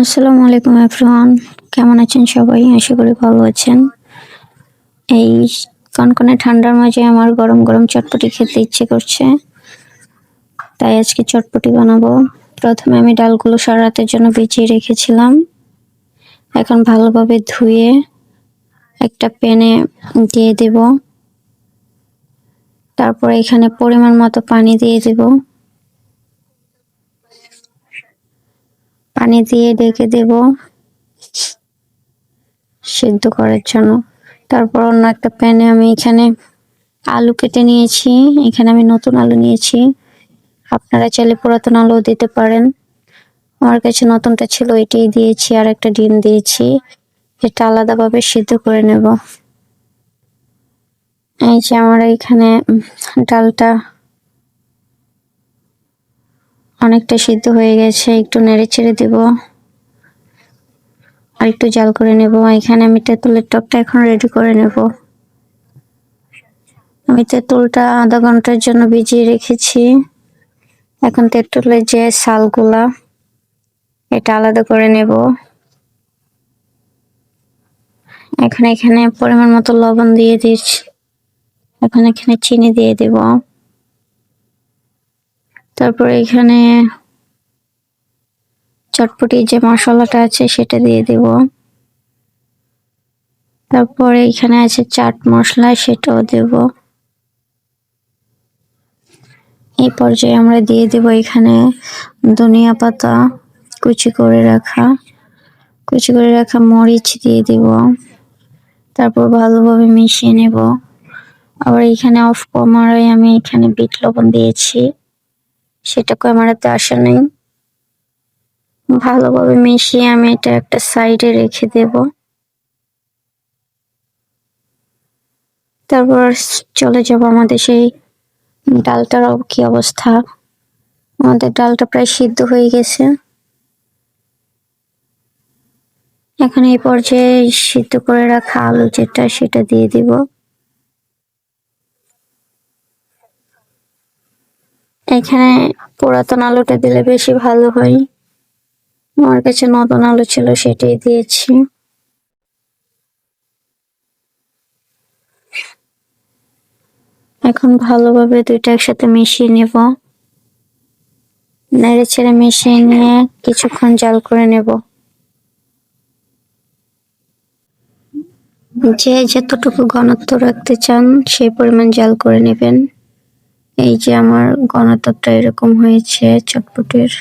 আসসালামু আলাইকুম, এভরিওয়ান। কেমন আছেন সবাই? আশা করি ভালো আছেন। এই কনকনে ঠান্ডার মাঝে আমার গরম গরম চটপটি খেতে ইচ্ছে করছে। তাই আজকে চটপটি বানাবো। প্রথমে আমি ডালগুলো সারা রাতের জন্য ভিজিয়ে রেখেছিলাম। এখন ভালোভাবে ধুয়ে একটা প্যানে দিয়ে দেব। তারপর এখানে পরিমাণ মতো পানি দিয়ে দেব। পানি দিয়ে ডেকে দেব। সিদ্ধ করার জন্য। তারপর অন্য একটা প্যানে আমি এখানে আলু কেটে নিয়েছি। এখানে আমি নতুন আলু নিয়েছি। আপনারা চাইলে পুরাতন আলু দিতে পারেন। আমার কাছে নতুনটা ছিল, এটাই দিয়েছি, আর একটা ডিম দিয়েছি। এটা আলাদাভাবে সিদ্ধ করে নেব। এই যে আমার এখানে ডালটা অনেকটা সিদ্ধ হয়ে গেছে, একটু নেড়ে ছেড়ে দেব। আর একটু জাল করে নেব। এখানে আমি তেঁতুলের টকটা এখন রেডি করে নেব। আমি তেঁতুলটা আধা ঘণ্টার জন্য ভিজিয়ে রেখেছি। এখন তেঁতুলের যে শালগুলা, এটা আলাদা করে নেব। এখন এখানে পরিমাণ মতো লবণ দিয়ে দিচ্ছি। এখন এখানে চিনি দিয়ে দেব। তারপর এখানে চটপটির যে মশলাটা আছে সেটা দিয়ে দেব। তারপরে এখানে আছে চাট মশলা সেটাও দেব। এই পর্যায়ে আমরা দিয়ে দেব এখানে ধনিয়া পাতা কুচি করে রাখা। কুচি করে রাখা মরিচ দিয়ে দেব। তারপর ভালোভাবে মিশিয়ে নেব। আবার এখানে অফ কমারে আমি এখানে বিট লবণ দিয়েছি। সেটা ক্যামেরাতে আসে নাই। ভালোভাবে মিশিয়ে আমি এটা একটা সাইডে রেখে দেব। তারপর চলে যাব আমাদের সেই ডালটার কি অবস্থা? আমাদের ডালটা প্রায় সিদ্ধ হয়ে গেছে। এখন এই পর্যায়ে সিদ্ধ করে রাখা আলু যেটা, সেটা দিয়ে দিব। এখানে পুরাতন আলুটা দিলে বেশি ভালো হয়। আমার কাছে নতুন আলু ছিল, সেটাই দিয়েছি। এখন ভালোভাবে দুইটা একসাথে মিশিয়ে নেব। নেড়ে ছেড়ে মিশিয়ে নিয়ে কিছুক্ষণ জাল করে নেব। যে যতটুকু ঘনত্ব রাখতে চান, সেই পরিমাণ জাল করে নেবেন। এই যে আমার ঘনত্বটা এরকম হয়েছে, চটপটির।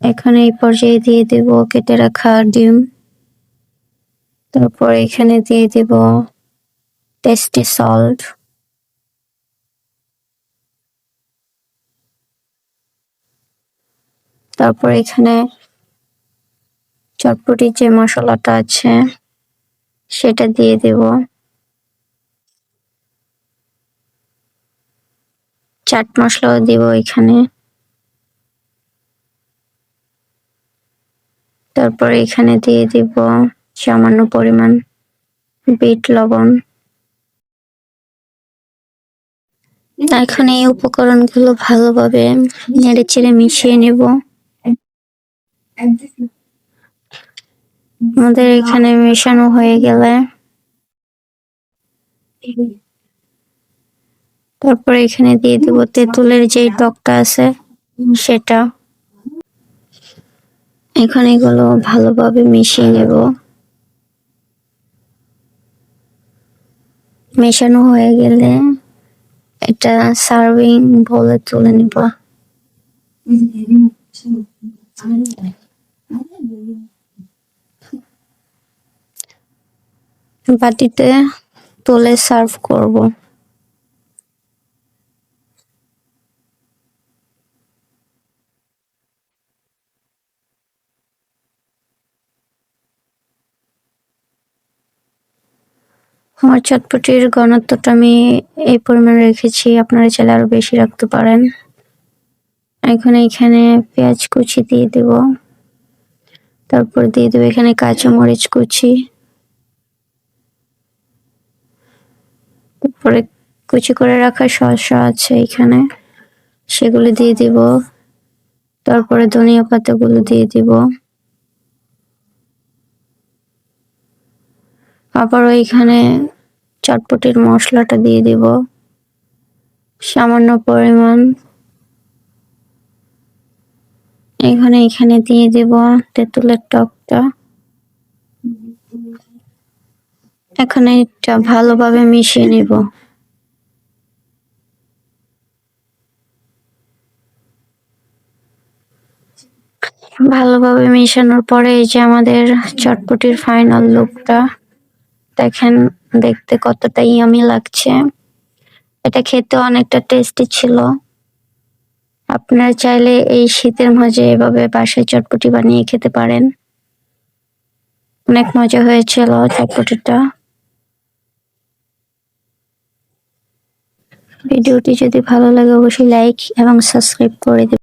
এখন এই পর্যায়ে দিয়ে দেব কেটে রাখা ডিম। তারপর এখানে দিয়ে দেব টেস্টি সল্ট তারপর এখানে চটপটির যে মশলাটা আছে, সেটা দিয়ে দেব। চাট মশলাও দিব এখানে। তারপর এখানে দিয়ে দিব সামান্য পরিমাণ বিট লবণ। এখন এই উপকরণগুলো ভালোভাবে নেড়ে চেড়ে মিশিয়ে নেব। আমাদের এখানে মেশানো হয়ে গেলে তারপর এখানে দিয়ে দেব তেঁতুলের যে টকটা আছে সেটা। এখন এগুলো ভালোভাবে মিশিয়ে নেব। মেশানো হয়ে গেলে এটা সার্ভিং বলে তুলে নিব। বাটিতে তুলে সার্ভ করব। আমার চটপটির ঘনত্বটা আমি এই পরিমাণ রেখেছি। আপনারা চাইলে আরও বেশি রাখতে পারেন। এখন এখানে পেঁয়াজ কুচি দিয়ে দেব। তারপর দিয়ে দেবো এখানে কাঁচামরিচ কুচি। তারপরে কুচি করে রাখা শসা আছে এখানে। সেগুলো দিয়ে দিব। তারপরে ধনিয়া পাতাগুলো দিয়ে দিব। আবার এখানে চটপটির মশলাটা দিয়ে দিব। সামান্য পরিমাণ। এখানে এখানে দিয়ে দেব তেঁতুলের টকটা। এখানে এটা ভালোভাবে মিশিয়ে নিব। ভালোভাবে মেশানোর পরে এই যে আমাদের চটপটির ফাইনাল লুকটা দেখেন দেখতে কতটা ইয়ামি লাগছে। এটা খেতে অনেকটা টেস্টি ছিল। আপনারা চাইলে এই শীতের মাঝে এভাবে বাসায় চটপটি বানিয়ে খেতে পারেন। অনেক মজা হয়েছিল চটপটিটা। ভিডিওটি যদি ভালো লাগে, অবশ্যই লাইক এবং সাবস্ক্রাইব করে দেবেন।